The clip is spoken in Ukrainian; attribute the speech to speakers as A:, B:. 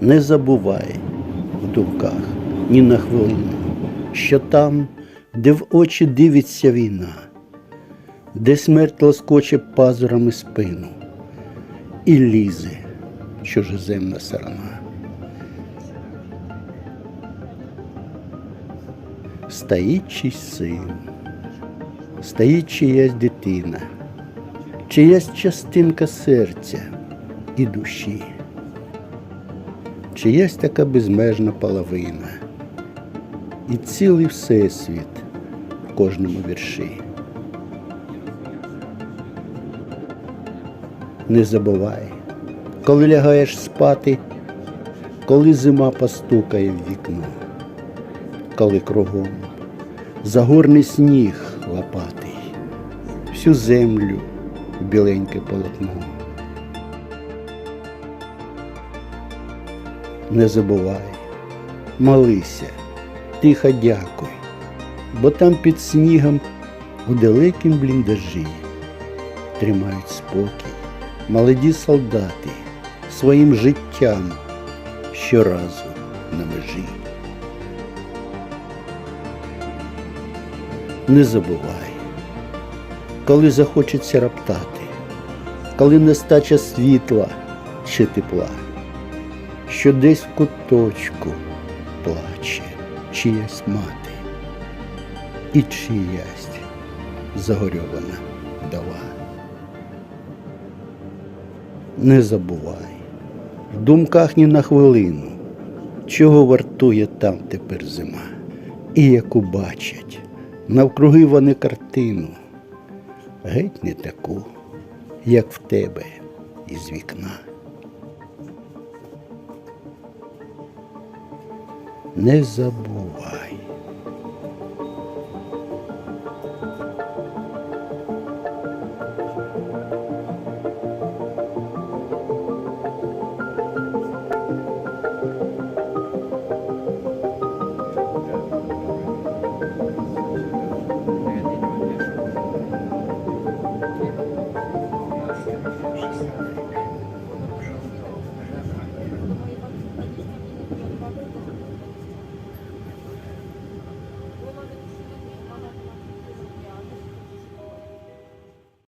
A: Не забувай в думках ні на хвилину, що там, де в очі дивиться війна, де смерть лоскоче пазурами спину і лізе чужеземна сарана. Стоїть чийсь син, стоїть чиясь дитина, чиясь частинка серця і душі, чиясь така безмежна половина, і цілий всесвіт в кожному вірші. Не забувай, коли лягаєш спати, коли зима постукає в вікно, коли кругом загорний сніг лопатий, всю землю в біленьке полотно. Не забувай, молися, тихо дякуй, бо там під снігом у далекім бліндажі тримають спокій молоді солдати своїм життям щоразу на межі. Не забувай, коли захочеться раптати, коли нестача світла чи тепла, що десь в куточку плаче чиясь мати і чиясь загорьована вдова. Не забувай, в думках ні на хвилину, чого вартує там тепер зима, і яку бачать навкруги вони картину, геть не таку, як в тебе із вікна. Не забувай.